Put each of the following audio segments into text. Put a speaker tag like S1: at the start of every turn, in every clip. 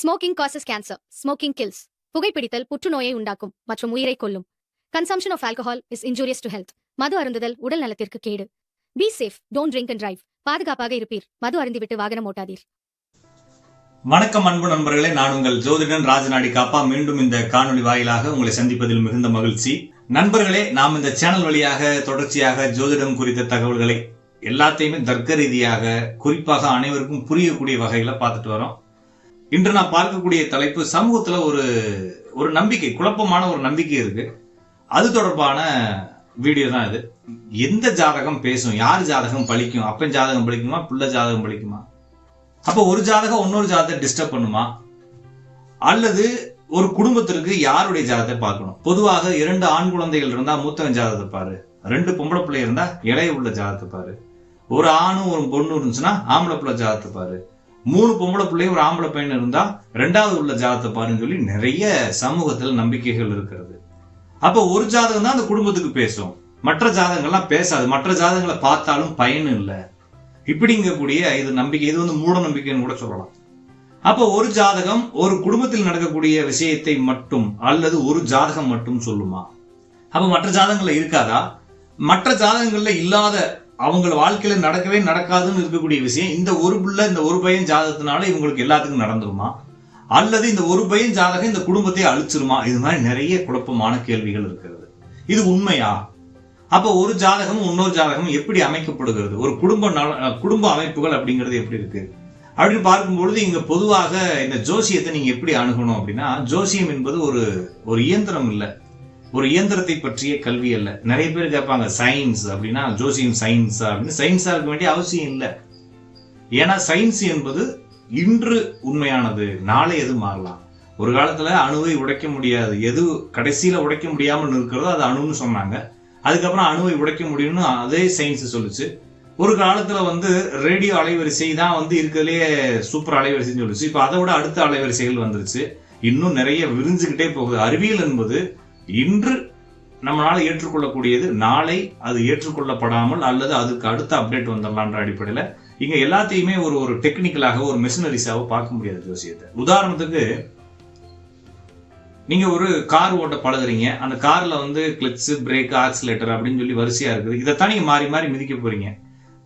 S1: Smoking causes cancer smoking kills புகைப்பிடித்தல் புற்றுநோயை உண்டாக்கும் மற்றும் உயிரை கொல்லும். Consumption of alcohol is injurious to health மது அருந்துதல் உடல் நலத்திற்கு கேடு. Be safe don't drink and drive பாதுகாப்பாக இருப்பீர். மது அருந்திவிட்டு வாகனம் ஓட்டாதீர்.
S2: வணக்கம் அன்பு நண்பர்களே. நான் உங்கள் ஜோதிடன் ராஜநாடி காப்பா. மீண்டும் இந்த காணொளி வாயிலாக உங்களை சந்திப்பதில் மிகுந்த மகிழ்ச்சி. நண்பர்களே நாம் இந்த சேனல் வழியாக தொடர்ச்சியாக ஜோதிடம் குறித்த தகவல்களை எல்லாத்தையுமே தர்க்க ரீதியாக குறிப்பாக அனைவருக்கும் புரியக்கூடிய வகையில பார்த்துட்டு வரோம். இன்று நான் பார்க்கக்கூடிய தலைப்பு சமூகத்துல ஒரு ஒரு நம்பிக்கை குழப்பமான ஒரு நம்பிக்கை இருக்கு. அது தொடர்பான வீடியோ தான் இது. எந்த ஜாதகம் பேசும் யார் ஜாதகம் பழிக்கும் அப்பன் ஜாதகம் பழிக்குமா பிள்ளை ஜாதகம் பழிக்குமா? அப்போ ஒரு ஜாதகம் இன்னொரு ஜாதகத்தை டிஸ்டர்ப் பண்ணுமா? அல்லது ஒரு குடும்பத்திற்கு யாருடைய ஜாதகத்தை பார்க்கணும்? பொதுவாக இரண்டு ஆண் குழந்தைகள் இருந்தா மூத்தவன் ஜாதகத்தை பாரு. ரெண்டு பொம்பளை பிள்ளை இருந்தா இளைய உள்ள ஜாதகத்தை பாரு. ஒரு ஆணும் ஒரு பொண்ணு இருந்துச்சுன்னா ஆம்பளை பிள்ளை ஜாதகத்தை பாரு. மூணு பொம்பளை பிள்ளையும் ஒரு ஆம்பளை பையன் இருந்தா ரெண்டாவது உள்ள ஜாதகத்தை பாருன்னு சொல்லி நிறைய சமூகத்துல நம்பிக்கைகள் இருக்கிறது. அப்ப ஒரு ஜாதகம் தான் அந்த குடும்பத்துக்கு பேசும். மற்ற ஜாதகங்கள்லாம் பேசாது. மற்ற ஜாதகங்களை பார்த்தாலும் பயன் இல்லை. இப்படிங்கக்கூடிய இது நம்பிக்கை இது வந்து மூட நம்பிக்கைன்னு கூட சொல்லலாம். அப்போ ஒரு ஜாதகம் ஒரு குடும்பத்தில் நடக்கக்கூடிய விஷயத்தை மட்டும் அல்லது ஒரு ஜாதகம் மட்டும் சொல்லுமா? அப்ப மற்ற ஜாதகங்கள்ல இருக்காதா? மற்ற ஜாதகங்கள்ல இல்லாத அவங்க வாழ்க்கையில நடக்கவே நடக்காதுன்னு இருக்கக்கூடிய விஷயம் இந்த ஒரு புள்ள இந்த ஒரு பையன் ஜாதகத்தினால இவங்களுக்கு எல்லாத்துக்கும் நடந்துருமா? அல்லது இந்த ஒரு பையன் ஜாதகம் இந்த குடும்பத்தை அழிச்சிருமா? இது மாதிரி நிறைய குழப்பமான கேள்விகள் இருக்கிறது. இது உண்மையா? அப்போ ஒரு ஜாதகமும் இன்னொரு ஜாதகமும் எப்படி அமைக்கப்படுகிறது? ஒரு குடும்ப குடும்ப அமைப்புகள் அப்படிங்கிறது எப்படி இருக்கு? அப்படின்னு பார்க்கும்பொழுது இங்க பொதுவாக இந்த ஜோசியத்தை நீங்க எப்படி அணுகணும் அப்படின்னா ஜோசியம் என்பது ஒரு ஒரு இயந்திரம் இல்ல. ஒரு இயந்திரத்தை பற்றிய கல்வி அல்ல. நிறைய பேர் கேட்பாங்க சயின்ஸ் அப்படின்னா ஜோசியம் சயின்ஸா அப்படின்னு. சயின்ஸா இருக்க வேண்டிய அவசியம் இல்லை. ஏன்னா சயின்ஸ் என்பது இன்று உண்மையானது நாளை எது மாறலாம். ஒரு காலத்துல அணுவை உடைக்க முடியாது. எது கடைசியில உடைக்க முடியாமல் இருக்கிறதோ அது அணுன்னு சொன்னாங்க. அதுக்கப்புறம் அணுவை உடைக்க முடியும்னு அதே சயின்ஸ் சொல்லுச்சு. ஒரு காலத்துல வந்து ரேடியோ அலைவரிசை தான் வந்து இருக்கிறதுலே சூப்பர் அலைவரிசைன்னு சொல்லுச்சு. இப்போ அதை விட அடுத்த அலைவரிசைகள் வந்துருச்சு. இன்னும் நிறைய விரிஞ்சுக்கிட்டே போகுது. அறிவியல் என்பது இன்று நம்மளால ஏற்றுக்கொள்ளக்கூடியது நாளை அது ஏற்றுக்கொள்ளப்படாமல் அல்லது அதுக்கு அடுத்த அப்டேட் வந்துடலான்ற அடிப்படையில இங்க எல்லாத்தையுமே ஒரு ஒரு டெக்னிக்கலாக ஒரு மிஷினரிஸாக பார்க்க முடியாது ஜோசியத்தை. உதாரணத்துக்கு நீங்க ஒரு கார் ஓட்ட பழகுறீங்க. அந்த கார்ல வந்து கிளட்ச் பிரேக் ஆக்சிலேட்டர் அப்படின்னு சொல்லி வரிசையா இருக்குது. இதைத்தான் நீங்க மாறி மாறி மிதிக்க போறீங்க.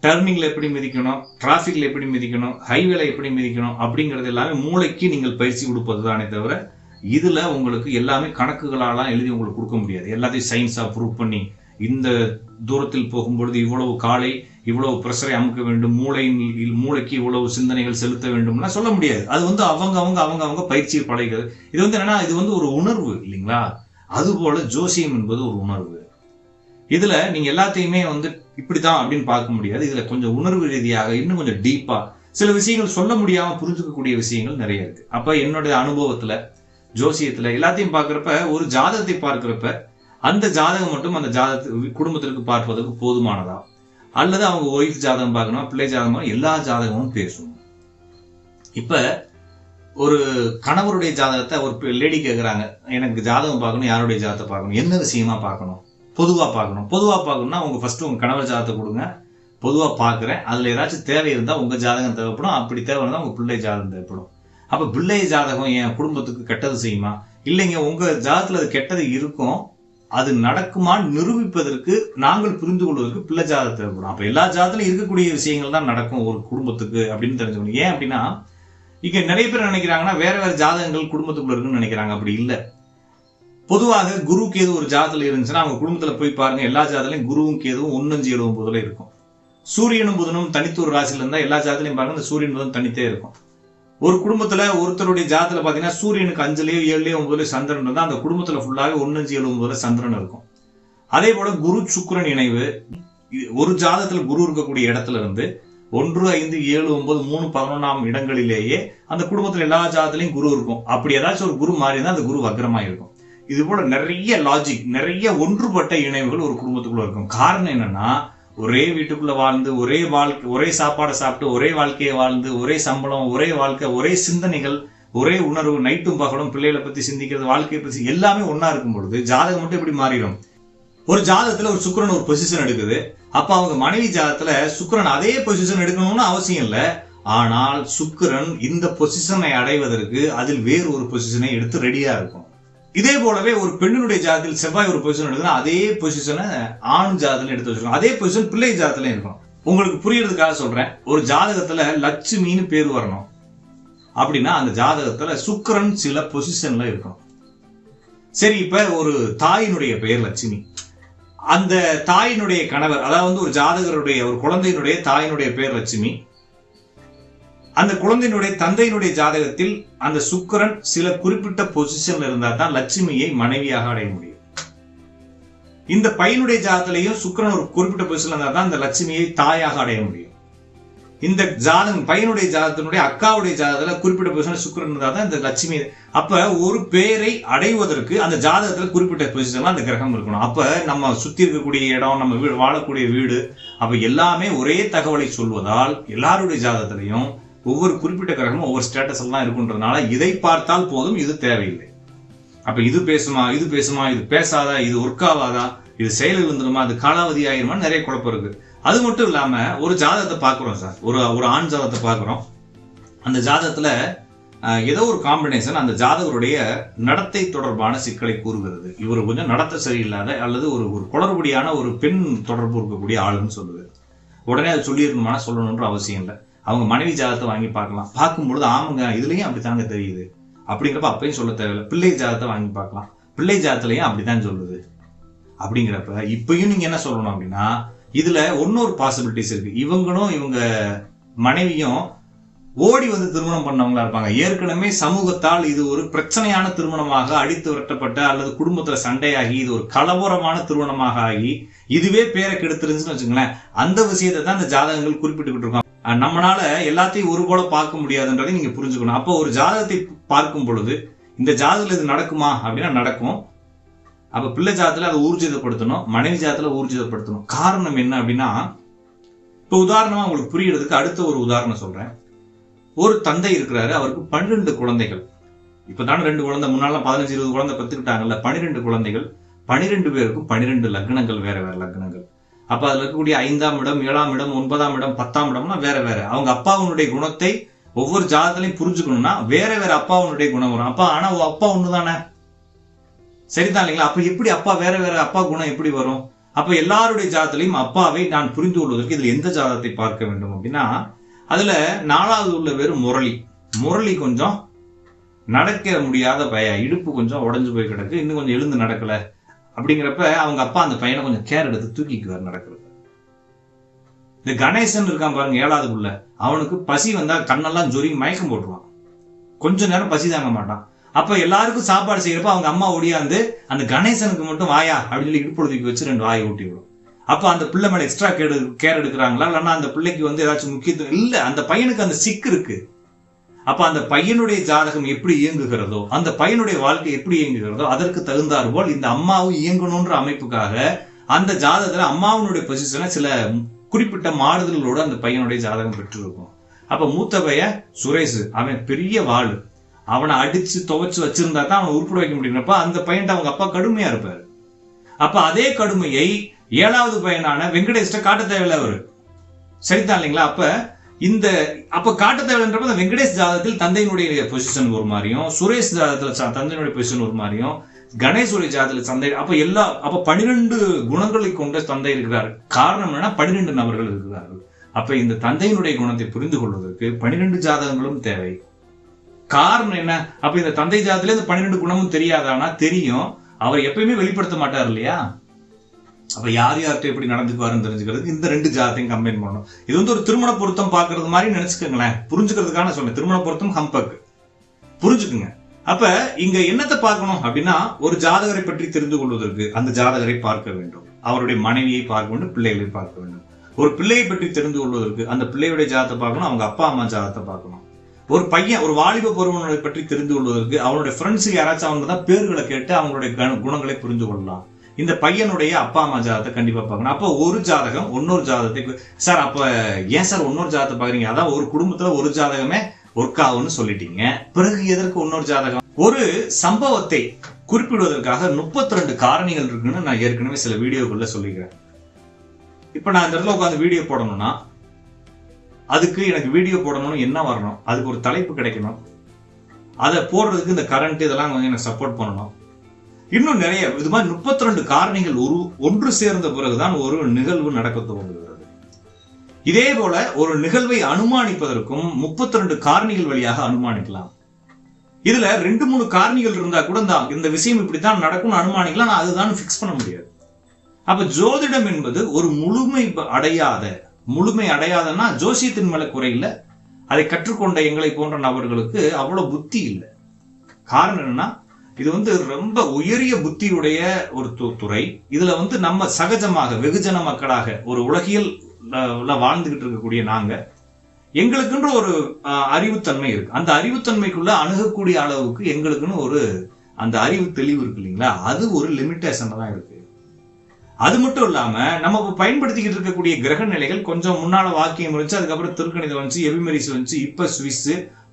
S2: டர்னிங்ல எப்படி மிதிக்கணும்? டிராஃபிக்ல எப்படி மிதிக்கணும்? ஹைவேல எப்படி மிதிக்கணும்? அப்படிங்கறது எல்லாமே மூளைக்கு நீங்கள் பயிற்சி கொடுப்பது தானே தவிர இதில் உங்களுக்கு எல்லாமே கணக்குகளாலாம் எழுதி உங்களுக்கு கொடுக்க முடியாது. எல்லாத்தையும் சயின்ஸா ப்ரூவ் பண்ணி இந்த தூரத்தில் போகும்பொழுது இவ்வளவு காலை இவ்வளவு ப்ரெஷரை அமுக்க வேண்டும் மூளையின் மூளைக்கு இவ்வளவு சிந்தனைகள் செலுத்த வேண்டும்னா சொல்ல முடியாது. அது வந்து அவங்க அவங்க அவங்க அவங்க பயிற்சி பழகிறது இது வந்து என்னன்னா இது வந்து ஒரு உணர்வு இல்லைங்களா? அதுபோல ஜோசியம் என்பது ஒரு உணர்வு. இதுல நீங்க எல்லாத்தையுமே வந்து இப்படிதான் அப்படின்னு பார்க்க முடியாது. இதுல கொஞ்சம் உணர்வு ரீதியாக இன்னும் கொஞ்சம் டீப்பா சில விஷயங்கள் சொல்ல முடியாம புரிஞ்சுக்கக்கூடிய விஷயங்கள் நிறைய இருக்கு. அப்ப என்னுடைய அனுபவத்துல ஜோசியத்துல எல்லாத்தையும் பார்க்குறப்ப ஒரு ஜாதகத்தை பார்க்குறப்ப அந்த ஜாதகம் மட்டும் அந்த ஜாதகத்து குடும்பத்திற்கு பார்ப்பதற்கு போதுமானதா? அல்லது அவங்க ஒய்ஃப் ஜாதகம் பார்க்கணும் பிள்ளை ஜாதகம்? எல்லா ஜாதகமும் பேசும். இப்ப ஒரு கணவருடைய ஜாதகத்தை ஒரு லேடி கேட்குறாங்க எனக்கு ஜாதகம் பார்க்கணும் யாருடைய ஜாதகத்தை பார்க்கணும்? என்ன விஷயமா பார்க்கணும்? பொதுவாக பார்க்கணும். பொதுவாக பார்க்கணும்னா உங்க ஃபர்ஸ்ட் உங்க கணவர் ஜாதகத்தை கொடுங்க. பொதுவாக பார்க்குறேன். அதில் ஏதாச்சும் தேவை இருந்தால் உங்கள் ஜாதகம் தேவைப்படும். அப்படி தேவை இருந்தால் உங்கள் பிள்ளை ஜாதகம் தேவைப்படும். அப்ப பிள்ளை ஜாதகம் என் குடும்பத்துக்கு கெட்டது செய்யுமா? இல்லைங்க உங்க ஜாதகத்துல அது கெட்டது இருக்கும். அது நடக்குமான்னு நிரூபிப்பதற்கு நாங்கள் புரிந்து கொள்வதற்கு பிள்ளை ஜாதகம் தேவைப்படும். அப்ப எல்லா ஜாதகத்திலும் இருக்கக்கூடிய விஷயங்கள் தான் நடக்கும் ஒரு குடும்பத்துக்கு அப்படின்னு தெரிஞ்சுக்கணும். ஏன் அப்படின்னா இங்க நிறைய பேர் நினைக்கிறாங்கன்னா வேற வேற ஜாதகங்கள் குடும்பத்துக்குள்ள இருக்குன்னு நினைக்கிறாங்க. அப்படி இல்லை. பொதுவாக குரு கேது ஒரு ஜாதத்தில் இருந்துச்சுன்னா அவங்க குடும்பத்தில் போய் பாருங்க எல்லா ஜாதகத்திலையும் குருவும் கேதுவும் ஒன்னஞ்சு எழுவும் போதுல இருக்கும். சூரியனும் புதனும் தனித்து ஒரு இருந்தால் எல்லா ஜாதகத்திலையும் பாருங்க இந்த சூரியன் புதன் தனித்தே இருக்கும். ஒரு குடும்பத்துல ஒருத்தருடைய ஜாதத்துல பாத்தீங்கன்னா சூரியனுக்கு அஞ்சுலயோ ஏழுலயோ ஒன்பதுலயோ சந்திரன் இருந்தா அந்த குடும்பத்துல ஃபுல்லாவே ஒன்னஞ்சு ஏழு ஒன்பதுல சந்திரன் இருக்கும். அதே போல குரு சுக்ரன் இணைவு இது ஒரு ஜாதத்துல குரு இருக்கக்கூடிய இடத்துல இருந்து ஒன்று ஐந்து ஏழு ஒன்பது மூணு பதினொன்றாம் இடங்களிலேயே அந்த குடும்பத்துல எல்லா ஜாதத்துலயும் குரு இருக்கும். அப்படி ஏதாச்சும் ஒரு குரு மாறி இருந்தா அந்த குரு வக்ரமா இருக்கும் இது போல நிறைய லாஜிக் நிறைய ஒன்றுபட்ட இணைவுகள் ஒரு குடும்பத்துக்குள்ள இருக்கும். காரணம் என்னன்னா ஒரே வீட்டுக்குள்ள வாழ்ந்து ஒரே வாழ்க்கை ஒரே சாப்பாடை சாப்பிட்டு ஒரே வாழ்க்கையை வாழ்ந்து ஒரே சம்பளம் ஒரே வாழ்க்கை ஒரே சிந்தனைகள் ஒரே உணர்வு நைட்டும் பகலும் பிள்ளைகளை பத்தி சிந்திக்கிறது வாழ்க்கையை பத்தி எல்லாமே ஒன்றா இருக்கும் பொழுது ஜாதகம் மட்டும் எப்படி மாறிடும்? ஒரு ஜாதகத்துல ஒரு சுக்கிரன் ஒரு பொசிஷன் எடுக்குது. அப்ப அவங்க மனைவி ஜாதகத்துல சுக்கிரன் அதே பொசிஷன் எடுக்கணும்னு அவசியம் இல்லை. ஆனால் சுக்கிரன் இந்த பொசிஷனை அடைவதற்கு அதில் வேறு ஒரு பொசிஷனை எடுத்து ரெடியா இருக்கும். இதே போலவே ஒரு பெண்ணினுடைய ஜாதத்தில் செவ்வாய் ஒரு பொசிஷன் எடுக்குன்னா அதே பொசிஷனை ஆண் ஜாதத்துல எடுத்து வச்சிருக்கோம் அதே பொசிஷன் பிள்ளை ஜாதத்துல இருக்கும் உங்களுக்கு புரியறதுக்காக சொல்றேன். ஒரு ஜாதகத்துல லட்சுமின்னு பேர் வரணும். அப்படின்னா அந்த ஜாதகத்துல சுக்கிரன் சில பொசிஷன்ல இருக்கும் சரி இப்ப ஒரு தாயினுடைய பெயர் லட்சுமி. அந்த தாயினுடைய கணவர் அதாவது வந்து ஒரு ஜாதகருடைய ஒரு குழந்தையினுடைய தாயினுடைய பெயர் லட்சுமி. அந்த குழந்தையினுடைய தந்தையினுடைய ஜாதகத்தில் அந்த சுக்கிரன் சில குறிப்பிட்ட பொசிஷன்ல இருந்தா தான் லட்சுமியை மனைவியாக அடைய முடியும். இந்த பையனுடைய ஜாதகத்திலையும் சுக்கிரன் ஒரு குறிப்பிட்ட பொசிஷன்ல இருந்தா தான் அந்த லட்சுமியை தாயாக அடைய முடியும். இந்த ஜாதகம் பையனுடைய ஜாதகத்தினுடைய அக்காவுடைய ஜாதகத்துல குறிப்பிட்ட பொசிஷன் சுக்கரன் இருந்தா தான் இந்த லட்சுமி அப்ப ஒரு பேரை அடைவதற்கு அந்த ஜாதகத்துல குறிப்பிட்ட பொசிஷன்ல அந்த கிரகம் இருக்கணும். அப்ப நம்ம சுத்தி இருக்கக்கூடிய இடம் நம்ம வீடு வாழக்கூடிய வீடு அப்ப எல்லாமே ஒரே தகவலை சொல்வதால் எல்லாருடைய ஜாதகத்திலையும் ஒவ்வொரு குறிப்பிட்ட கிரகமும் ஒவ்வொரு ஸ்டேட்டஸ் எல்லாம் இருக்குன்றதுனால இதை பார்த்தால் போதும் இது தேவையில்லை. அப்ப இது பேசுமா இது பேசுமா இது பேசாதா இது ஒர்க் ஆகாதா இது செயலில் வந்துடுமா அது காலாவதி ஆயிருமா நிறைய குழப்பம் இருக்கு. அது மட்டும் இல்லாம ஒரு ஜாதகத்தை பார்க்குறோம் சார். ஒரு ஒரு ஆண் ஜாதகத்தை பார்க்குறோம். அந்த ஜாதகத்துல ஏதோ ஒரு காம்பினேஷன் அந்த ஜாதகருடைய நடத்தை தொடர்பான சிக்கலை கூறுகிறது. இவர் கொஞ்சம் நடத்த சரியில்லாத அல்லது ஒரு ஒரு குளறுபடியான ஒரு பெண் தொடர்பு இருக்கக்கூடிய ஆளுன்னு சொல்லுது. உடனே அது சொல்லிடணுமான சொல்லணுன்ற அவசியம் இல்லை. அவங்க மனைவி ஜாதகத்தை வாங்கி பார்க்கலாம். பார்க்கும்பொழுது ஆமாங்க இதுலயும் அப்படித்தாங்க தெரியுது. அப்படிங்கிறப்ப அப்பயும் சொல்ல தேவையில்லை. பிள்ளை ஜாதகத்தை வாங்கி பார்க்கலாம். பிள்ளை ஜாதகத்திலையும் அப்படித்தான் சொல்லுது. அப்படிங்கிறப்ப இப்பயும் நீங்க என்ன சொல்லணும் அப்படின்னா இதுல இன்னொரு பாசிபிலிட்டிஸ் இருக்கு. இவங்களும் இவங்க மனைவியும் ஓடி வந்து திருமணம் பண்ணவங்களா இருப்பாங்க. ஏற்கனவே சமூகத்தால் இது ஒரு பிரச்சனையான திருமணமாக அடித்து விரட்டப்பட்ட அல்லது குடும்பத்துல சண்டையாகி இது ஒரு கலவரமான திருமணமாக ஆகி இதுவே பேரை கெடுத்துருந்துச்சுன்னு வச்சுங்களேன் அந்த விஷயத்தை தான் இந்த ஜாதகங்கள் குறிப்பிட்டுக்கிட்டு இருக்கோம் நம்மளால எல்லாத்தையும் ஒரு போல பார்க்க முடியாதுன்றதை நீங்க புரிஞ்சுக்கணும். அப்போ ஒரு ஜாதகத்தை பார்க்கும் பொழுது இந்த ஜாதகத்தில் இது நடக்குமா அப்படின்னா நடக்கும். அப்ப பிள்ளை ஜாதத்துல அதை ஊர்ஜிதப்படுத்தணும் மனைவி ஜாதத்துல ஊர்ஜிதப்படுத்தணும். காரணம் என்ன அப்படின்னா இப்ப உதாரணமா உங்களுக்கு புரியறதுக்கு அடுத்த ஒரு உதாரணம் சொல்றேன். ஒரு தந்தை இருக்கிறாரு அவருக்கு பன்னிரெண்டு குழந்தைகள். இப்பதானே ரெண்டு குழந்தை முன்னாலாம் பதினஞ்சு இருபது குழந்தை பெற்றுக்கிட்டாங்கல்ல பன்னிரெண்டு குழந்தைகள். பனிரெண்டு பேருக்கும் பன்னிரெண்டு லக்னங்கள் வேற வேற லக்னங்கள். அப்போ அதில் இருக்கக்கூடிய ஐந்தாம் இடம் ஏழாம் இடம் ஒன்பதாம் இடம் பத்தாம் இடம்னா வேற வேற. அவங்க அப்பாவுனுடைய குணத்தை ஒவ்வொரு ஜாதகத்திலையும் புரிஞ்சுக்கணும்னா வேற வேற அப்பாவுனுடைய குணம் வரும். அப்பா ஆனா உன் அப்பா தானே சரிதான் இல்லைங்களா? அப்ப எப்படி அப்பா வேற வேற அப்பா குணம் எப்படி வரும்? அப்ப எல்லாருடைய ஜாதத்திலையும் அப்பாவை நான் புரிந்து கொள்வதற்கு இதுல எந்த ஜாதகத்தை பார்க்க வேண்டும் அப்படின்னா அதுல நாலாவது உள்ள பேர் முரளி. முரளி கொஞ்சம் நடக்க முடியாத பய இடுப்பு கொஞ்சம் உடஞ்சு போய் கிடக்கு. இன்னும் கொஞ்சம் எழுந்து நடக்கல. அப்படிங்கிறப்ப அவங்க அப்பா அந்த பையனை கொஞ்சம் கேர் எடுத்து தூக்கிக்குவார் நடக்கிறது. இந்த கணேசன் இருக்கான் பாருங்க ஏழாவது புள்ள அவனுக்கு பசி வந்தா கண்ணெல்லாம் ஜொரி மயக்கம் போட்டுருவான். கொஞ்ச நேரம் பசி தாங்க மாட்டான். அப்ப எல்லாருக்கும் சாப்பாடு செய்யறப்ப அவங்க அம்மா ஒடியாந்து அந்த கணேசனுக்கு மட்டும் வாயா அப்படின்னு சொல்லி இடுப்பு தூக்கி வச்சு ரெண்டு வாயை ஊட்டி விடும். அப்ப அந்த பிள்ளை மேல எக்ஸ்ட்ரா கேடு கேர் எடுக்கிறாங்களா? இல்லைன்னா அந்த பிள்ளைக்கு வந்து ஏதாச்சும் முக்கியத்துவம் இல்ல அந்த பையனுக்கு அந்த சிக்கு இருக்கு. அப்ப அந்த பையனுடைய ஜாதகம் எப்படி இயங்குகிறதோ அந்த பையனுடைய வாழ்க்கை எப்படி இயங்குகிறதோ அதற்கு தகுந்தாறு போல் இந்த அம்மாவும் இயங்கணும்ன்ற அமைப்புக்காக அந்த ஜாதகத்துல அம்மாவனுடைய பொசிஷனை சில குறிப்பிட்ட மாறுதல்களோட அந்த பையனுடைய ஜாதகம் பெற்றிருக்கும். அப்ப மூத்த பையன் சுரேஷ் அவன் பெரிய வாள் அவனை அடிச்சு துவைச்சு வச்சிருந்தா தான் அவனை உருப்பிட வைக்க முடியும்ப்ப அந்த பையன்ட்டு அவங்க அப்பா கடுமையா இருப்பார். அப்ப அதே கடுமையை ஏழாவது பையனான வெங்கடேஷ்ட காட்ட தேவையில்ல அவரு. சரிதான் இல்லைங்களா? அப்ப இந்த அப்ப காட்ட தேவைன்றப்ப அந்த வெங்கடேஷ் ஜாதகத்தில் தந்தையினுடைய பொசிஷன் ஒரு மாதிரியும் சுரேஷ் ஜாதகத்துல தந்தையினுடைய பொசிஷன் ஒரு மாதிரியும் கணேசுடைய ஜாதகத்துல தந்தை அப்ப எல்லா அப்ப பனிரெண்டு குணங்களை கொண்ட தந்தை இருக்கிறார். காரணம் என்னன்னா பனிரெண்டு நபர்கள் இருக்கிறார்கள். அப்ப இந்த தந்தையினுடைய குணத்தை புரிந்து கொள்வதற்கு பனிரெண்டு ஜாதகங்களும் தேவை. காரணம் என்ன? அப்ப இந்த தந்தை ஜாதத்துல இந்த பன்னிரெண்டு குணமும் தெரியாதானா? தெரியும். அவர் எப்பயுமே வெளிப்படுத்த மாட்டார் இல்லையா? அப்ப யார் யார்கிட்ட எப்படி நடந்துக்குவாருன்னு தெரிஞ்சுக்கிறதுக்கு இந்த ரெண்டு ஜாதத்தையும் கம்பைன் பண்ணணும். இது வந்து ஒரு திருமண பொருத்தம் பாக்குறது மாதிரி நினைச்சுக்கோங்களேன். புரிஞ்சுக்கிறதுக்கான சொன்னேன். திருமண பொருத்தம் ஹம்பக் புரிஞ்சுக்குங்க. அப்ப இங்க என்னத்தை பார்க்கணும் அப்படின்னா ஒரு ஜாதகரை பற்றி தெரிந்து கொள்வதற்கு அந்த ஜாதகரை பார்க்க வேண்டும். அவருடைய மனைவியை பார்க்க வேண்டும் பிள்ளைகளை பார்க்க வேண்டும். ஒரு பிள்ளையை பற்றி தெரிந்து கொள்வதற்கு அந்த பிள்ளையுடைய ஜாதத்தை பார்க்கணும் அவங்க அப்பா அம்மா ஜாதத்தை பார்க்கணும். ஒரு பையன் ஒரு வாலிப பருவனை பற்றி தெரிந்து கொள்வதற்கு அவனுடைய ஃப்ரெண்ட்ஸுக்கு யாராச்சும் அவங்க தான் பேர்களை கேட்டு அவங்களுடைய குணங்களை புரிந்து கொள்ளலாம். இந்த பையனுடைய அப்பா அம்மா ஜாதத்தை கண்டிப்பா பார்க்கணும். அப்போ ஒரு ஜாதகம் இன்னொரு ஜாதகத்தை சார் அப்ப ஏன் சார் இன்னொரு ஜாதத்தை பாக்குறீங்க அதான் ஒரு குடும்பத்துல ஒரு ஜாதகமே ஒர்க் ஆகும்னு சொல்லிட்டீங்க. பிறகு எதற்கு இன்னொரு ஜாதகம்? ஒரு சம்பவத்தை குறிப்பிடுவதற்காக முப்பத்தி ரெண்டு காரணிகள் இருக்குன்னு நான் ஏற்கனவே சில வீடியோக்குள்ள சொல்லிக்கிறேன். இப்ப நான் இந்த இடத்துல உட்காந்து வீடியோ போடணும்னா அதுக்கு எனக்கு வீடியோ போடணும் என்ன வரணும்? அதுக்கு ஒரு தலைப்பு கிடைக்கணும். அதை போடுறதுக்கு இந்த கரண்ட் இதெல்லாம் கொஞ்சம் எனக்கு சப்போர்ட் பண்ணணும். இன்னும் நிறைய இது மாதிரி முப்பத்தி ரெண்டு காரணிகள் ஒரு ஒன்று சேர்ந்த பிறகுதான் ஒரு நிகழ்வு நடக்க துவங்குகிறது. இதே போல ஒரு நிகழ்வை அனுமானிப்பதற்கும் முப்பத்தி ரெண்டு காரணிகள் வழியாக அனுமானிக்கலாம். இதுல ரெண்டு மூணு காரணிகள் இருந்தா கூட இந்த இந்த விஷயம் இப்படித்தான் நடக்கும்னு அனுமானிக்கலாம் அதுதான் பிக்ஸ் பண்ண முடியாது. அப்ப ஜோதிடம் என்பது ஒரு முழுமை அடையாத முழுமை அடையாதன்னா ஜோசியத்தின் மேல குறையில அதை கற்றுக்கொண்ட எங்களை போன்ற நபர்களுக்கு அவ்வளவு புத்தி இல்லை. காரணம் என்னன்னா இது வந்து ரொம்ப உயரிய புத்தியுடைய ஒரு து- துறை. இதுல வந்து நம்ம சகஜமாக வெகுஜன மக்களாக ஒரு உலகியல் வாழ்ந்துகிட்டு இருக்கக்கூடிய நாங்க எங்களுக்குன்ற ஒரு அஹ், அறிவுத்தன்மை இருக்கு. அந்த அறிவுத்தன்மைக்குள்ள அணுகக்கூடிய அளவுக்கு எங்களுக்குன்னு ஒரு அந்த அறிவு தெளிவு இருக்கு இல்லைங்களா? அது ஒரு லிமிட்டேஷன் தான் இருக்கு. அது மட்டும் இல்லாம நம்ம இப்போ பயன்படுத்திக்கிட்டு இருக்கக்கூடிய கிரக நிலைகள் கொஞ்சம் முன்னால வாக்கியம் இருந்துச்சு அதுக்கப்புறம் திருக்கணிதம் வந்துச்சு எபிமெரிஸ் வந்துச்சு இப்ப சுவிஸ்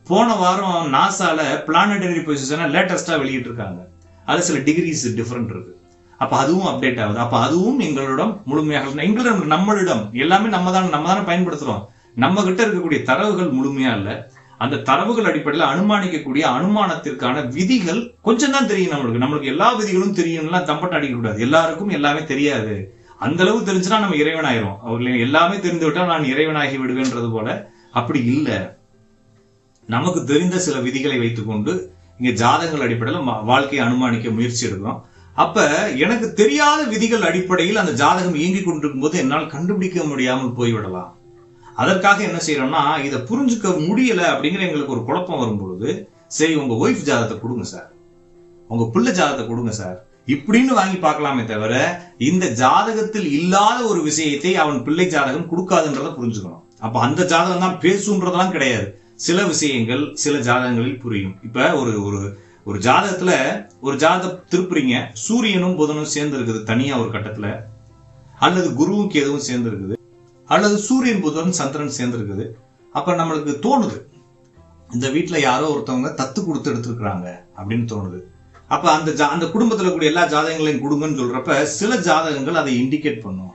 S2: போன வாரம் நாசால பிளானடரி பொசிஷனை லேட்டஸ்டா வெளியிட்டு இருக்காங்க அது சில டிகிரிஸ் டிஃப்ரெண்ட் இருக்கு. அப்ப அதுவும் அப்டேட் ஆகுது. அப்ப அதுவும் எங்களிடம் முழுமையாக எங்களிடம் நம்மளிடம். எல்லாமே நம்ம தான் நம்ம தானே பயன்படுத்துறோம். நம்ம கிட்ட இருக்கக்கூடிய தரவுகள் முழுமையா இல்ல. அந்த தரவுகள் அடிப்படையில் அனுமானிக்கக்கூடிய அனுமானத்திற்கான விதிகள் கொஞ்சம் தான் தெரியும் நம்மளுக்கு. நம்மளுக்கு எல்லா விதிகளும் தெரியும்லாம் தம்பட்டம் அடிக்க கூடாது எல்லாருக்கும் எல்லாமே தெரியாது. அந்த அளவு தெரிஞ்சுனா நம்ம இறைவனாயிரும். அவர்கள் எல்லாமே தெரிந்து விட்டால் நான் இறைவனாகி விடுவேன்றது போல. அப்படி இல்லை. நமக்கு தெரிந்த சில விதிகளை வைத்துக்கொண்டு இங்க ஜாதகங்கள் அடிப்படையில் வாழ்க்கையை அனுமானிக்க முயற்சி எடுக்கிறோம். அப்ப எனக்கு தெரியாத விதிகள் அடிப்படையில் அந்த ஜாதகம் இயங்கிக் கொண்டிருக்கும் போது என்னால் கண்டுபிடிக்க முடியாமல் போய்விடலாம். அதற்காக என்ன செய்யறோம்னா இதை புரிஞ்சுக்க முடியல அப்படிங்கிற எங்களுக்கு ஒரு குழப்பம் வரும் பொழுது சரி உங்க ஒய்ஃப் ஜாதகத்தை கொடுங்க சார் உங்க பிள்ளை ஜாதகத்தை கொடுங்க சார் இப்படின்னு வாங்கி பார்க்கலாமே தவிர இந்த ஜாதகத்தில் இல்லாத ஒரு விஷயத்தை அவன் பிள்ளை ஜாதகம் கொடுக்காதுன்றதை புரிஞ்சுக்கணும். அப்ப அந்த ஜாதகம் தான் பேசுன்றதெல்லாம் கிடையாது. சில விஷயங்கள் சில ஜாதகங்களில் புரியும். இப்ப ஒரு ஒரு ஒரு ஜாதகத்துல ஒரு ஜாதகம் திருப்புறீங்க சூரியனும் புதனும் சேர்ந்து இருக்குது தனியா ஒரு கட்டத்துல அல்லது குருவும் கேதுவும் சேர்ந்து இருக்குது அல்லது சூரியன் புதன் சந்திரன் சேர்ந்து இருக்குது அப்ப நம்மளுக்கு தோணுது இந்த வீட்டுல யாரோ ஒருத்தவங்க தத்து கொடுத்து எடுத்துருக்குறாங்க அப்படின்னு தோணுது. அப்ப அந்த ஜா- அந்த குடும்பத்துல கூடிய எல்லா ஜாதகங்களையும் கொடுங்கன்னு சொல்றப்ப சில ஜாதகங்கள் அதை இண்டிகேட் பண்ணும்.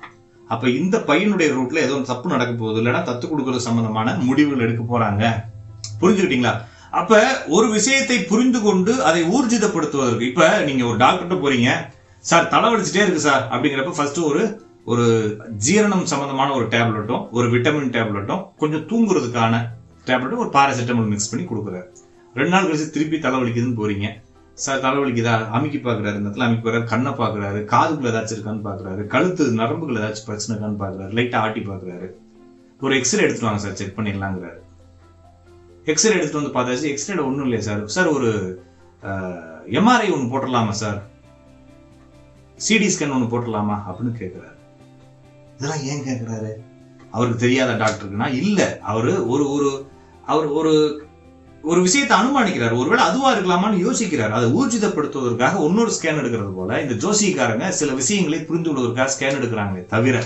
S2: அப்ப இந்த பையனுடைய ரூட்ல ஏதோ தப்பு நடக்க போகுது இல்லைன்னா தத்து கொடுக்கறது சம்பந்தமான முடிவுகள் எடுக்க போறாங்க. புரிஞ்சுக்கிட்டீங்களா அப்ப ஒரு விஷயத்தை புரிந்து கொண்டு அதை ஊர்ஜிதப்படுத்துவதற்கு இப்ப நீங்க ஒரு டாக்டர்கிட்ட போறீங்க சார் தலைவலிச்சுட்டே இருக்கு சார் அப்படிங்கிறப்ப ஃபர்ஸ்ட் ஒரு ஒரு ஜீரணம் சம்பந்தமான ஒரு டேப்லெட்டும் ஒரு விட்டமின் டேப்லெட்டும் கொஞ்சம் தூங்குறதுக்கான டேப்லெட்டும் ஒரு பாராசிட்டமால் மிக்ஸ் பண்ணி கொடுக்குறாரு. ரெண்டு நாள் கழிச்சு திருப்பி தலைவலிக்குதுன்னு போறீங்க. சார் தலைவலிக்குதா அமுக்கி பார்க்குறாரு இந்த இடத்துல அமைக்கி பார்க்குறாரு கண்ணை பார்க்குறாரு காதுக்குள்ள ஏதாச்சும் இருக்கான்னு பார்க்குறாரு கழுத்து நரம்புகள் ஏதாச்சும் பிரச்சனை இருக்கான்னு பார்க்குறாரு லைட்டாக ஆட்டி பார்க்குறாரு. ஒரு எக்ஸ்ரே எடுத்துட்டு வாங்க சார் செக் பண்ணிடலாங்கிறாரு. எக்ஸ்ரே எடுத்துட்டு வந்து பார்த்தாச்சு. எக்ஸ்ரேல ஒன்றும் இல்லையா சார். சார் ஒரு எம்ஆர்ஐ ஒன்று போட்டுடலாமா சார்? சிடி ஸ்கேன் ஒன்று போட்டுடலாமா அப்படின்னு கேட்குறாரு இதெல்லாம் ஏன் கேட்குறாரு அவருக்கு தெரியாத டாக்டருக்குன்னா இல்லை. அவரு ஒரு ஒரு அவர் ஒரு ஒரு விஷயத்தை அனுமானிக்கிறார். ஒருவேளை அதுவா இருக்கலாமான்னு யோசிக்கிறார். அதை ஊர்ஜிதப்படுத்துவதற்காக இன்னொரு ஸ்கேன் எடுக்கிறது போல இந்த ஜோசிக்காரங்க சில விஷயங்களை புரிந்து கொள்வதற்காக ஸ்கேன் எடுக்கிறாங்களே தவிர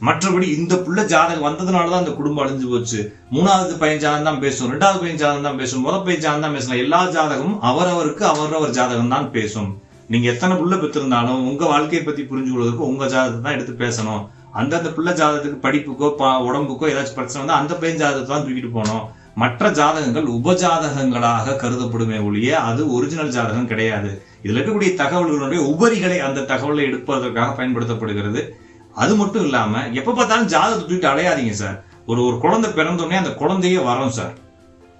S2: மற்றபடி இந்த புள்ள ஜாதகம் வந்ததுனால தான் அந்த குடும்பம் அழிஞ்சு போச்சு. மூணாவது பையன் ஜாதகம் தான் பேசும் ரெண்டாவது பையன் ஜாதகம் தான் பேசும் முதல் பையன் ஜாதகம் தான் பேசலாம் எல்லா ஜாதகமும் அவரவருக்கு அவரவர் ஜாதகம் தான் பேசும். நீங்க எத்தனை புள்ள பெற்றிருந்தாலும் உங்க வாழ்க்கையை பத்தி புரிஞ்சு கொள்வதற்கு உங்க ஜாதகத்தை தான் எடுத்து பேசணும். அந்தந்த பிள்ளை ஜாதகத்துக்கு படிப்புக்கோ பா- உடம்புக்கோ ஏதாச்சும் பிரச்சனை வந்தால் அந்த பையன் ஜாதகத்தை தான் தூக்கிட்டு போகணும். மற்ற ஜாதகங்கள் உபஜாதகங்களாக கருதப்படுமே ஒழிய அது ஒரிஜினல் ஜாதகம் கிடையாது. இதுல இருக்கக்கூடிய தகவல்களுடைய உபரிகளை அந்த தகவலை எடுப்பதற்காக பயன்படுத்தப்படுகிறது. அது மட்டும் இல்லாமல் எப்போ பார்த்தாலும் ஜாதகத்தை தூக்கிட்டு அலையாதீங்க சார் ஒரு ஒரு குழந்தை பிறந்தோடனே அந்த குழந்தையே வரோம் சார்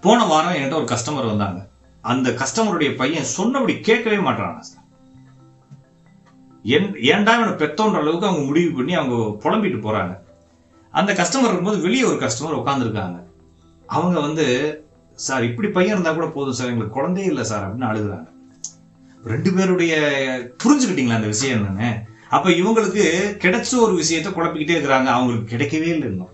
S2: போன வாரம் என்கிட்ட ஒரு கஸ்டமர் வந்தாங்க. அந்த கஸ்டமருடைய பையன் சொன்னபடி கேட்கவே மாட்டானா சார் என் ஏன்டா இவனை பெத்தோன்ற அளவுக்கு அவங்க முடிவு பண்ணி அவங்க புலம்பிட்டு போறாங்க. அந்த கஸ்டமர் இருக்கும்போது வெளியே ஒரு கஸ்டமர் உட்காந்துருக்காங்க அவங்க வந்து சார் இப்படி பையன் இருந்தா கூட போதும் சார் எங்களுக்கு குழந்தையே இல்லை சார் அப்படின்னு அழுகுறாங்க. ரெண்டு பேருடைய புரிஞ்சுக்கிட்டீங்களா அந்த விஷயம் என்னன்னு? அப்ப இவங்களுக்கு கிடைச்ச ஒரு விஷயத்த குழப்பிக்கிட்டே இருக்கிறாங்க. அவங்களுக்கு கிடைக்கவே இல்லை இன்னும்.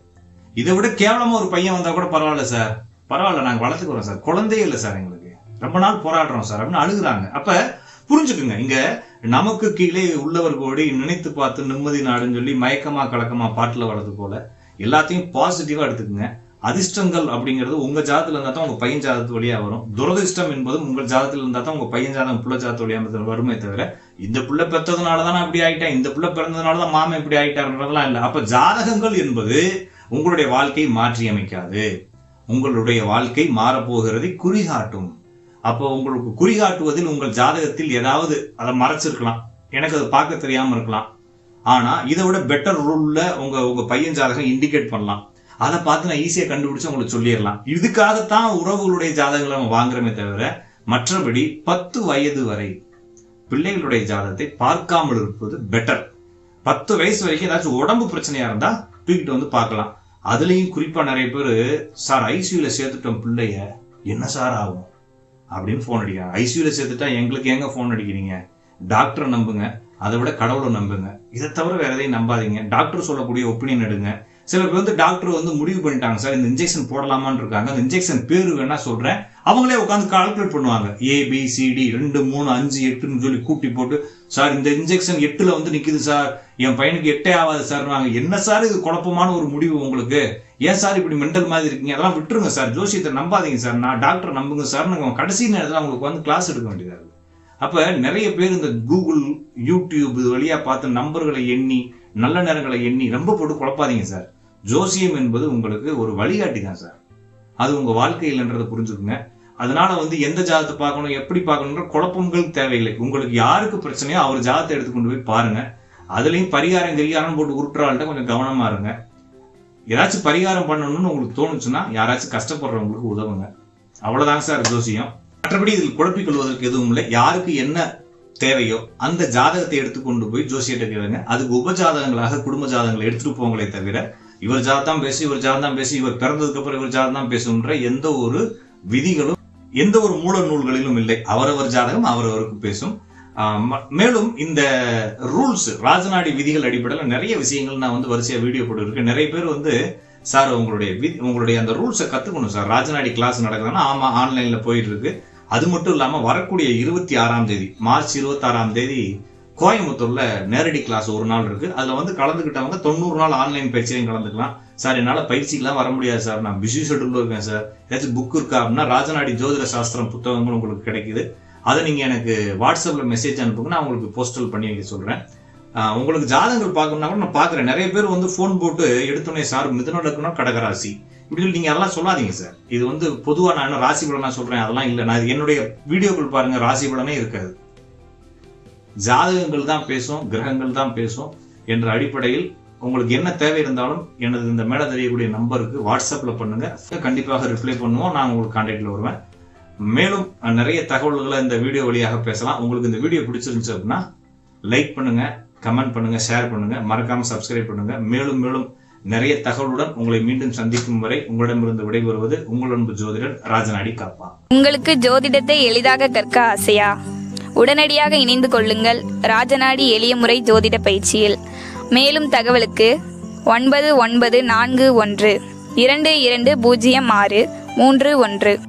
S2: இதை விட கேவலமா ஒரு பையன் வந்தா கூட பரவாயில்ல சார் பரவாயில்ல நாங்க வளர்த்துக்கிறோம் சார் குழந்தையே இல்லை சார் எங்களுக்கு. ரொம்ப நாள் போராடுறோம் சார் அப்படின்னு அழுகுறாங்க. அப்ப புரிஞ்சுக்குங்க. இங்க நமக்கு கீழே உள்ளவர் கோடி நினைத்து பார்த்து நிம்மதி நாடுன்னு சொல்லி மயக்கமா கலக்கமா பாட்டுல வர்றது போல எல்லாத்தையும் பாசிட்டிவா எடுத்துக்கங்க. அதிர்ஷ்டங்கள் அப்படிங்கிறது உங்க ஜாதத்துல இருந்தா தான் உங்க பையன் ஜாதத்து வழியா வரும். துரதிர்ஷ்டம் என்பதும் உங்க ஜாதத்துல இருந்தா தான் உங்க பையன் ஜாதகம் புள்ள ஜாதத்து வழியா வருமே தவிர இந்த புள்ள பெற்றதுனால தான் அப்படி ஆயிட்டேன் இந்த புள்ள பிறந்ததுனால தான் மாமன் இப்படி ஆயிட்டாருன்றதெல்லாம் இல்லை. அப்ப ஜாதகங்கள் என்பது உங்களுடைய வாழ்க்கை மாற்றி அமைக்காது உங்களுடைய வாழ்க்கை மாறப்போகிறதை குறிகாட்டும். அப்போ உங்களுக்கு குறிகாட்டுவதில் உங்கள் ஜாதகத்தில் ஏதாவது அதை மறைச்சிருக்கலாம். எனக்கு அதை பார்க்க தெரியாம இருக்கலாம். ஆனா இதை விட பெட்டர் ரூல்ல உங்க உங்க பையன் ஜாதகம் இண்டிகேட் பண்ணலாம். அதை பார்த்து நான் ஈஸியாக கண்டுபிடிச்சு உங்களுக்கு சொல்லிடலாம். இதுக்காகத்தான் உறவுகளுடைய ஜாதகங்களை நம்ம வாங்குறோமே தவிர மற்றபடி பத்து வயது வரை பிள்ளைகளுடைய ஜாதகத்தை பார்க்காமல் இருப்பது பெட்டர் பத்து வயசு வரைக்கும் ஏதாச்சும் உடம்பு பிரச்சனையா இருந்தா தூக்கிட்டு வந்து பார்க்கலாம். அதுலேயும் குறிப்பாக நிறைய பேர் சார் ஐசியூவில் சேர்த்துட்டோம் பிள்ளைய என்ன சார் ஆகும்? அப்படின்னு ஃபோன் அடிக்கிறாங்க. ஐசியூவில் சேர்த்துட்டா எங்களுக்கு எங்கே ஃபோன் அடிக்கிறீங்க? டாக்டரை நம்புங்க. அதை விட கடவுளை நம்புங்க. இதை தவிர வேற எதையும் நம்பாதீங்க. டாக்டர் சொல்லக்கூடிய ஒப்பீனியன் எடுங்க. சில பேர் வந்து டாக்டர் வந்து முடிவு பண்ணிட்டாங்க. சார் இந்த இன்ஜெக்ஷன் போடலாமான்னு இருக்காங்க. அந்த இன்ஜெக்ஷன் பேர் வேணா சொல்கிறேன் அவங்களே உட்காந்து கால்குலேட் பண்ணுவாங்க. ஏபிசிடி ரெண்டு மூணு அஞ்சு எட்டுன்னு சொல்லி கூட்டி போட்டு சார் இந்த இன்ஜெக்ஷன் எட்டில் வந்து நிற்குது சார். என் பையனுக்கு எட்டே ஆகாது சார். என்ன சார் இது குழப்பமான ஒரு முடிவு உங்களுக்கு? ஏன் சார் இப்படி மெண்டல் மாதிரி இருக்கீங்க? அதெல்லாம் விட்டுருங்க சார். ஜோசியத்தை நம்பாதீங்க சார். நான் டாக்டர் நம்புங்க சார். கடைசி நேரத்தில் அவங்களுக்கு வந்து கிளாஸ் எடுக்க வேண்டியதாக இருக்குது அப்போ நிறைய பேர் இந்த கூகுள் யூடியூப் இது வழியாக பார்த்து நம்பர்களை எண்ணி நல்ல நேரங்களை எண்ணி ரொம்ப போட்டு குழப்பாதீங்க சார். ஜோசியம் என்பது உங்களுக்கு ஒரு வழிகாட்டி தான் சார். அது உங்க வாழ்க்கையில்ன்றதை புரிஞ்சுக்குங்க. அதனால வந்து எந்த ஜாதத்தை பார்க்கணும் எப்படி பார்க்கணுன்ற குழப்பங்கள் தேவையில்லை. உங்களுக்கு யாருக்கு பிரச்சனையோ அவர் ஜாதத்தை எடுத்து கொண்டு போய் பாருங்க. அதுலயும் பரிகாரம் கரிகாரம் போட்டு உருட்டுறாள்கிட்ட கொஞ்சம் கவனமா இருங்க. ஏதாச்சும் பரிகாரம் பண்ணணும்னு உங்களுக்கு தோணுச்சுன்னா யாராச்சும் கஷ்டப்படுறவங்களுக்கு உதவுங்க. அவ்வளவுதாங்க சார் ஜோசியம். மற்றபடி இதில் குழப்பிக் கொள்வதற்கு எதுவும் இல்லை. யாருக்கு என்ன தேவையோ அந்த ஜாதகத்தை எடுத்து கொண்டு போய் ஜோசியத்தை கேளுங்க. அதுக்கு உபஜாதகங்களாக குடும்ப ஜாதகங்களை எடுத்துட்டு போங்களே தவிர இவர் ஜாதகம் பேசி இவர் ஜாதகம் பேசி இவர் பிறந்ததுக்கு அப்புறம் இவர் ஜாதகம் பேசுன்ற எந்த ஒரு விதிகளும் எந்த ஒரு மூல நூல்களிலும் இல்லை. அவரவர் ஜாதகம் அவரவருக்கு பேசும். ம- மேலும் இந்த ரூல்ஸ் ராஜநாடி விதிகள் அடிப்படையில் நிறைய விஷயங்கள் நான் வந்து வரிசையாக வீடியோ போட்டுருக்கேன். நிறைய பேர் வந்து சார் உங்களுடைய வி- உங்களுடைய அந்த ரூல்ஸை கற்றுக்கணும் சார். ராஜநாடி கிளாஸ் நடக்குதுன்னா ஆமாம் ஆன்லைனில் போயிட்டு இருக்கு. அது மட்டும் இல்லாமல் வரக்கூடிய இருபத்தி ஆறாம் தேதி மார்ச் இருபத்தாறாம் தேதி கோயம்புத்தூர்ல நேரடி கிளாஸ் ஒரு நாள் இருக்கு. அதுல வந்து கலந்துக்கிட்டவங்க தொண்ணூறு நாள் ஆன்லைன் பயிற்சியிலையும் கலந்துக்கலாம். சார் என்னால் பயிற்சிக்கெல்லாம் வர முடியாது சார். நான் பிஸி ஷெட்யூல் இருக்கேன் சார். ஏதாச்சும் புக் இருக்கா அப்படின்னா ராஜநாடி ஜோதிட சாஸ்திரம் புத்தகங்கள் உங்களுக்கு கிடைக்குது. அதை நீங்கள் எனக்கு வாட்ஸ்அப்பில் மெசேஜ் அனுப்புங்க. நான் உங்களுக்கு போஸ்டல் பண்ணி வைக்க சொல்கிறேன் உங்களுக்கு ஜாதகங்கள் பார்க்கணும்னா கூட நான் பார்க்குறேன். நிறைய பேர் வந்து ஃபோன் போட்டு எடுத்தோடனே சார் மிதுன கடகராசி. இப்படி சொல்லி நீங்க அதெல்லாம் சொல்லாதீங்க சார் இது வந்து பொதுவா நான் ராசி பலனா சொல்றேன் அதெல்லாம் இல்லை. நான் என்னுடைய வீடியோக்கள் பாருங்க ராசி பலனே இருக்காது. ஜாதகங்கள் தான் பேசும் கிரகங்கள் தான் பேசும் என்ற அடிப்படையில் உங்களுக்கு என்ன தேவை இருந்தாலும் எனது இந்த மேல தெரியக்கூடிய நம்பருக்கு வாட்ஸ்அப்ல பண்ணுங்க. கண்டிப்பாக ரிப்ளை பண்ணுவோம். நான் உங்களுக்கு கான்டாக்ட்ல வருவேன். மேலும் நிறைய தகவல்களை இந்த வீடியோ வழியாக பேசலாம். உங்களுக்கு இந்த வீடியோ பிடிச்சிருந்துச்சு அப்படின்னா லைக் பண்ணுங்க கமெண்ட் பண்ணுங்க ஷேர் பண்ணுங்க. மறக்காம சப்ஸ்கிரைப் பண்ணுங்க. மேலும் மேலும் நிறைய தகவலுடன் உங்களை மீண்டும் சந்திக்கும் வரை உங்களிடமிருந்து விடைபெறுவது உங்கள் அன்பு ஜோதிடர் ராஜநாடி காப்பா.
S3: உங்களுக்கு ஜோதிடத்தை எளிதாக கற்க ஆசையா? உடனடியாக இணைந்து கொள்ளுங்கள் ராஜநாடி எளிய முறை ஜோதிட பயிற்சியில். மேலும் தகவலுக்கு ஒன்பது ஒன்பது நான்கு ஒன்று இரண்டு இரண்டு பூஜ்ஜியம் ஆறு மூன்று ஒன்று.